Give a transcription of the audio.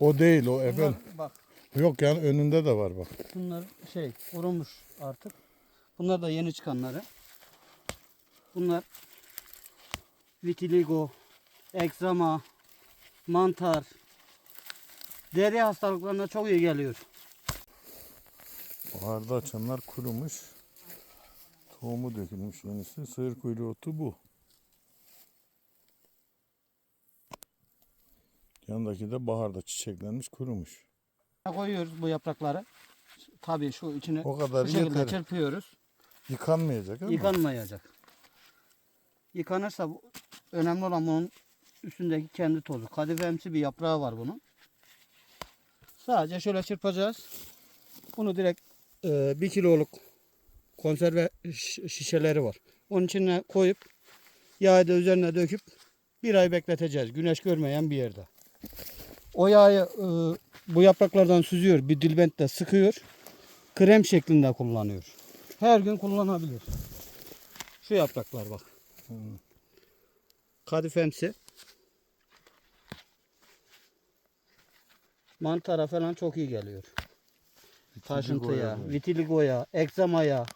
O değil o efendim. Bunlar, bak Yok yani önünde de var bak. bunlar şey kurumuş artık. Bunlar da yeni çıkanları. Bunlar vitiligo, egzama, mantar, deri hastalıklarına çok iyi geliyor. Baharda açanlar kurumuş. Tohumu dökülmüş yenisi. Sığır kuyruğu otu bu. Yanındaki de baharda çiçeklenmiş kurumuş. Koyuyoruz bu yaprakları. Tabii şu içine O kadar bu şekilde yeter. çırpıyoruz. Yıkanmayacak ama. Yıkanmayacak. Yıkanırsa bu, önemli olan bunun üstündeki kendi tozu. Kadifemsi bir yaprağı var bunun. Sadece şöyle çırpacağız. Bunu direkt e, bir kiloluk konserve şi- şişeleri var. Onun içine koyup yağı da üzerine döküp bir ay bekleteceğiz. Güneş görmeyen bir yerde. O yağı e, bu yapraklardan süzüyor. Bir dilbentle sıkıyor. Krem şeklinde kullanıyor. Her gün kullanabilir. Şu yapraklar bak. Kadifemsi. Mantara falan çok iyi geliyor. Taşıntıya, vitiligoya, egzamaya,